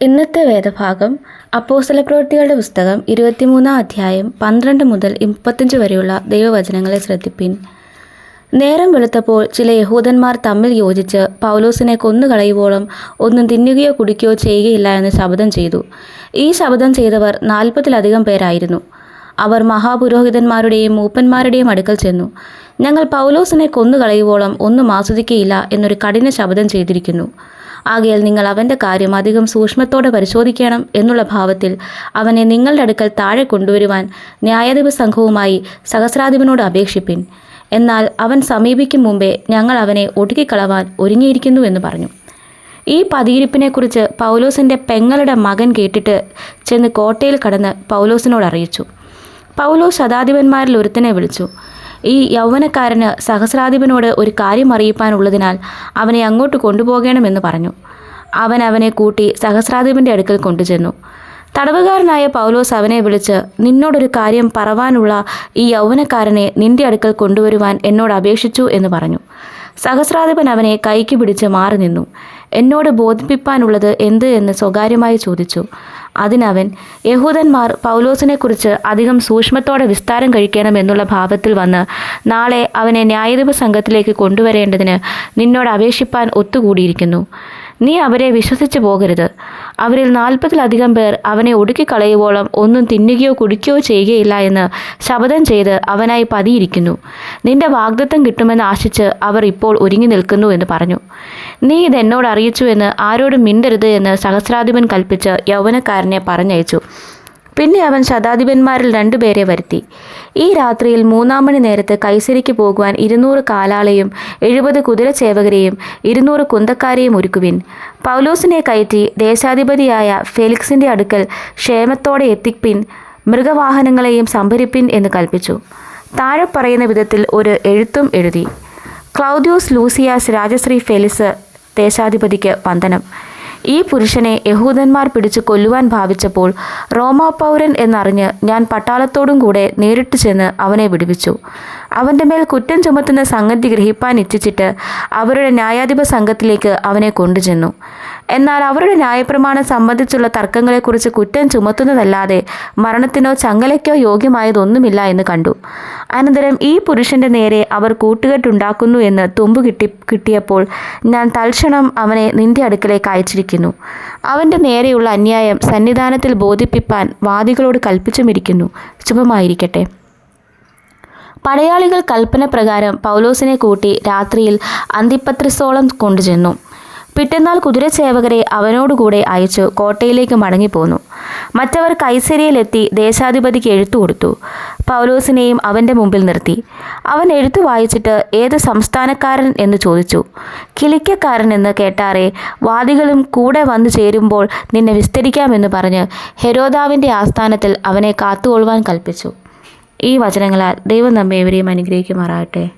ഇന്നത്തെ വേദഭാഗം അപ്പോസ്തല പ്രവൃത്തികളുടെ പുസ്തകം ഇരുപത്തിമൂന്നാം അധ്യായം പന്ത്രണ്ട് മുതൽ മുപ്പത്തഞ്ച് വരെയുള്ള ദൈവവചനങ്ങളെ ശ്രദ്ധിപ്പിൻ. നേരം വെളുത്തപ്പോൾ ചില യഹൂദന്മാർ തമ്മിൽ യോജിച്ച് പൗലോസിനെ കൊന്നുകളയുവോളം ഒന്നും തിന്നുകയോ കുടിക്കുകയോ ചെയ്യുകയില്ല എന്ന് ശബ്ദം ചെയ്തു. ഈ ശബ്ദം ചെയ്തവർ നാൽപ്പതിലധികം പേരായിരുന്നു. അവർ മഹാപുരോഹിതന്മാരുടെയും മൂപ്പന്മാരുടെയും അടുക്കൽ ചെന്നു. ഞങ്ങൾ പൗലോസിനെ കൊന്നുകളയുവോളം ഒന്നും ആസ്വദിക്കുകയില്ല എന്നൊരു കഠിന ശബ്ദം ചെയ്തിരിക്കുന്നു. ആകയാൽ നിങ്ങൾ അവന്റെ കാര്യം അധികം സൂക്ഷ്മത്തോടെ പരിശോധിക്കണം എന്നുള്ള ഭാവത്തിൽ അവനെ നിങ്ങളുടെ അടുക്കൽ താഴെ കൊണ്ടുവരുവാൻ ന്യായാധിപ സംഘവുമായി സഹസ്രാധിപനോട് അപേക്ഷിപ്പിൻ. എന്നാൽ അവൻ സമീപിക്കും മുമ്പേ ഞങ്ങൾ അവനെ ഒടുക്കിക്കളവാൻ ഒരുങ്ങിയിരിക്കുന്നു എന്ന് പറഞ്ഞു. ഈ പതിയിരിപ്പിനെക്കുറിച്ച് പൗലോസിന്റെ പെങ്ങളുടെ മകൻ കേട്ടിട്ട് ചെന്ന് കോട്ടയിൽ കടന്ന് പൗലോസിനോട് അറിയിച്ചു. പൗലോസ് ശതാധിപന്മാരിൽ ഒരുത്തനെ വിളിച്ചു. ഈ യൗവനക്കാരന് സഹസ്രാധിപനോട് ഒരു കാര്യം അറിയിപ്പാനുള്ളതിനാൽ അവനെ അങ്ങോട്ട് കൊണ്ടുപോകണമെന്ന് പറഞ്ഞു. അവൻ അവനെ കൂട്ടി സഹസ്രാധിപന്റെ അടുക്കൽ കൊണ്ടുചെന്നു. തടവുകാരനായ പൗലോസ് അവനെ വിളിച്ച് നിന്നോടൊരു കാര്യം പറവാനുള്ള ഈ യൗവനക്കാരനെ നിന്റെ അടുക്കൽ കൊണ്ടുവരുവാൻ എന്നോട് അപേക്ഷിച്ചു എന്ന് പറഞ്ഞു. സഹസ്രാധിപൻ അവനെ കൈക്ക് പിടിച്ച് മാറി നിന്നു. എന്നോട് ബോധിപ്പിക്കാനുള്ളത് എന്ത്? എന്ന് സ്വകാര്യമായി ചോദിച്ചു. അതിനവൻ യഹൂദന്മാർ പൗലോസിനെക്കുറിച്ച് അധികം സൂക്ഷ്മത്തോടെ വിസ്താരം കഴിക്കണം എന്നുള്ള ഭാവത്തിൽ വന്ന് നാളെ അവനെ ന്യായാധിപ സംഘത്തിലേക്ക് കൊണ്ടുവരേണ്ടതിന് നിന്നോട് അപേക്ഷിപ്പാൻ ഒത്തുകൂടിയിരിക്കുന്നു. നീ അവരെ വിശ്വസിച്ചു പോകരുത്. അവരിൽ നാൽപ്പതിലധികം പേർ അവനെ ഒടുക്കിക്കളയുവോളം ഒന്നും തിന്നുകയോ കുടിക്കുകയോ ചെയ്യുകയില്ല എന്ന് ശപഥം ചെയ്ത് അവനായി പതിയിരിക്കുന്നു. നിന്റെ വാഗ്ദത്തം കിട്ടുമെന്ന് ആശിച്ച് അവർ ഇപ്പോൾ ഒരുങ്ങി നിൽക്കുന്നു എന്ന് പറഞ്ഞു. നീ ഇത് എന്നോട് അറിയിച്ചു എന്ന് ആരോടും മിണ്ടരുത് എന്ന് സഹസ്രാധിപൻ കൽപ്പിച്ച് യൗവനക്കാരനെ പറഞ്ഞയച്ചു. പിന്നെ അവൻ ശതാധിപന്മാരിൽ രണ്ടുപേരെ വരുത്തി. ഈ രാത്രിയിൽ മൂന്നാം മണി നേരത്ത് കൈസരിക്ക് പോകുവാൻ ഇരുന്നൂറ് കാലാളെയും എഴുപത് കുതിരച്ചേവകരെയും ഇരുന്നൂറ് കുന്തക്കാരെയും ഒരുക്കുവിൻ. പൗലോസിനെ കയറ്റി ദേശാധിപതിയായ ഫെലിക്സിന്റെ അടുക്കൽ ക്ഷേമത്തോടെ എത്തിപ്പിൻ മൃഗവാഹനങ്ങളെയും സംഭരിപ്പിൻ എന്ന് കൽപ്പിച്ചു. താഴെ പറയുന്ന വിധത്തിൽ ഒരു എഴുത്തും എഴുതി. ക്ലൗദ്യോസ് ലൂസിയാസ് രാജശ്രീ ഫെലിസ് ദേശാധിപതിക്ക് വന്ദനം. ഈ പുരുഷനെ യഹൂദന്മാർ പിടിച്ചു കൊല്ലുവാൻ ഭാവിച്ചപ്പോൾ റോമാ പൗരൻ എന്നറിഞ്ഞ് ഞാൻ പട്ടാളത്തോടും കൂടെ നേരിട്ട് ചെന്ന് അവനെ വിടുവിച്ചു. അവന്റെ മേൽ കുറ്റം ചുമത്തുന്ന സംഗതി ഗ്രഹിപ്പാൻ ഇച്ഛിച്ചിട്ട് അവരുടെ ന്യായാധിപ സംഘത്തിലേക്ക് അവനെ കൊണ്ടുചെന്നു. എന്നാൽ അവരുടെ ന്യായപ്രമാണം സംബന്ധിച്ചുള്ള തർക്കങ്ങളെക്കുറിച്ച് കുറ്റം ചുമത്തുന്നതല്ലാതെ മരണത്തിനോ ചങ്ങലയ്ക്കോ യോഗ്യമായതൊന്നുമില്ല എന്ന് കണ്ടു. അനന്തരം ഈ പുരുഷന്റെ നേരെ അവർ കൂട്ടുകെട്ടുണ്ടാക്കുന്നു എന്ന് തുമ്പ് കിട്ടി കിട്ടിയപ്പോൾ ഞാൻ തൽക്ഷണം അവനെ നിന്റെ അടുക്കലേക്ക് അയച്ചിരിക്കുന്നു. അവന്റെ നേരെയുള്ള അന്യായം സന്നിധാനത്തിൽ ബോധിപ്പിപ്പാൻ വാദികളോട് കൽപ്പിച്ചുമിരിക്കുന്നു. ശുഭമായിരിക്കട്ടെ. പടയാളികൾ കൽപ്പന പ്രകാരം പൗലോസിനെ കൂട്ടി രാത്രിയിൽ അന്തിപ്പത്രിസോളം കൊണ്ടുചെന്നു. പിറ്റന്നാൾ കുതിരച്ചേവകരെ അവനോടുകൂടെ അയച്ചു കോട്ടയിലേക്ക് മടങ്ങിപ്പോന്നു. മറ്റവർ കൈസരിയിലെത്തി ദേശാധിപതിക്ക് എഴുത്തു കൊടുത്തു. പൗലോസിനെയും അവന്റെ മുമ്പിൽ നിർത്തി. അവൻ എഴുത്തു വായിച്ചിട്ട് ഏത് സംസ്ഥാനക്കാരൻ എന്ന് ചോദിച്ചു. കിളിക്കക്കാരൻ എന്ന് കേട്ടാറെ വാദികളും കൂടെ വന്നു ചേരുമ്പോൾ നിന്നെ വിസ്തരിക്കാമെന്ന് പറഞ്ഞ് ഹെരോദാവിന്റെ ആസ്ഥാനത്തിൽ അവനെ കാത്തുകൊള്ളുവാൻ കൽപ്പിച്ചു. ഈ വചനങ്ങളാൽ ദൈവം നമ്മെ ഇവരെയും അനുഗ്രഹിക്കുമാറാകട്ടെ.